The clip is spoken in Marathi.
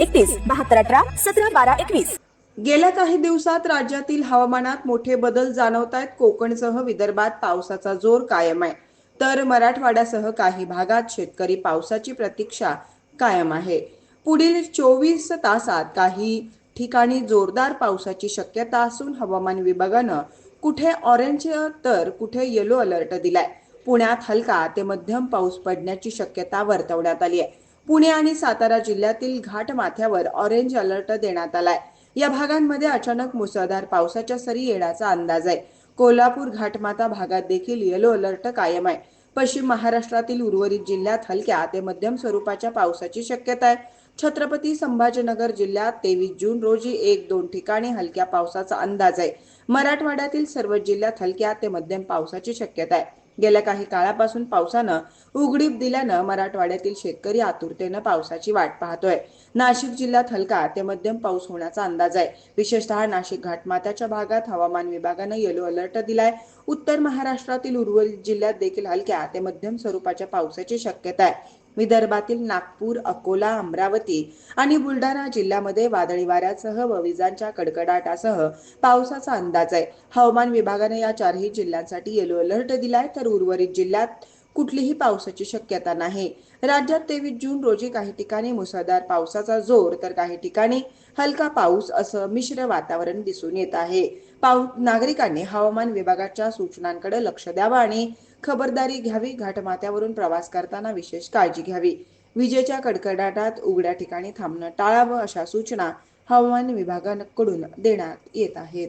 एकतीस बहात्तर अठरा सतरा बारा एकवीस. गेल्या काही दिवसात राज्यातील हवामानात मोठे बदल जाणवत आहेत कोकणसह विदर्भात पावसाचा जोर कायम आहे. तर मराठवाड्यासह काही भागात शेतकरी पावसाची प्रतीक्षा कायम आहे. पुढील चोवीस तासात काही ठिकाणी जोरदार पावसाची शक्यता असून हवामान विभागानं कुठे ऑरेंज तर कुठे येलो अलर्ट दिलाय. पुण्यात हलका ते मध्यम पाऊस पडण्याची शक्यता वर्तवण्यात आली आहे. पुणे आणि सातारा जिल्ह्यातील घाट माथ्यावर ऑरेंज अलर्ट देण्यात आलाय. या भागांमध्ये अचानक मुसळधार पावसाच्या सरी येण्याचा अंदाज आहे. कोल्हापूर घाटमाता भागात देखील येलो अलर्ट कायम आहे. पश्चिम महाराष्ट्रातील उर्वरित जिल्ह्यात हलक्या ते मध्यम स्वरूपाच्या पावसाची शक्यता आहे. छत्रपती संभाजीनगर जिल्ह्यात तेवीस जून रोजी एक दोन ठिकाणी हलक्या पावसाचा अंदाज आहे. मराठवाड्यातील सर्व जिल्ह्यात हलक्या ते मध्यम पावसाची शक्यता आहे. गेल्या काही काळापासून पावसानं उघडीप दिल्यानं मराठवाड्यातील शेतकरी आतुरतेनं पावसाची वाट पाहतोय. नाशिक जिल्ह्यात हलका ते मध्यम पाऊस होण्याचा अंदाज आहे. विशेषतः नाशिक घाटमाथ्याच्या भागात हवामान विभागानं येलो अलर्ट दिलाय. उत्तर महाराष्ट्रातील उर्वरित जिल्ह्यात देखील हलक्या ते मध्यम स्वरूपाच्या पावसाची शक्यता आहे. विदर्भातील नागपूर अकोला अमरावती आणि बुलढाणा जिल्ह्यामध्ये वादळी वाऱ्यासह व विजांच्या कडकडाटासह पावसाचा अंदाज आहे. हवामान विभागाने या चारही जिल्ह्यांसाठी येलो अलर्ट दिलाय. तर उर्वरित जिल्ह्यात कुठलीही पावसाची शक्यता नाही. राज्यात तेवीस जून रोजी काही ठिकाणी मुसळधार पावसाचा जोर तर काही ठिकाणी हलका पाऊस असं मिश्र वातावरण दिसून येत आहे. पाऊ नागरिकांनी हवामान विभागाच्या सूचनांकडे लक्ष द्यावं आणि खबरदारी घ्यावी घाटमाथ्यावरून प्रवास करताना विशेष काळजी घ्यावी. विजेच्या कडकडाटात उघड्या ठिकाणी थांबणं टाळावं अशा सूचना हवामान विभागाकडून देण्यात येत आहेत.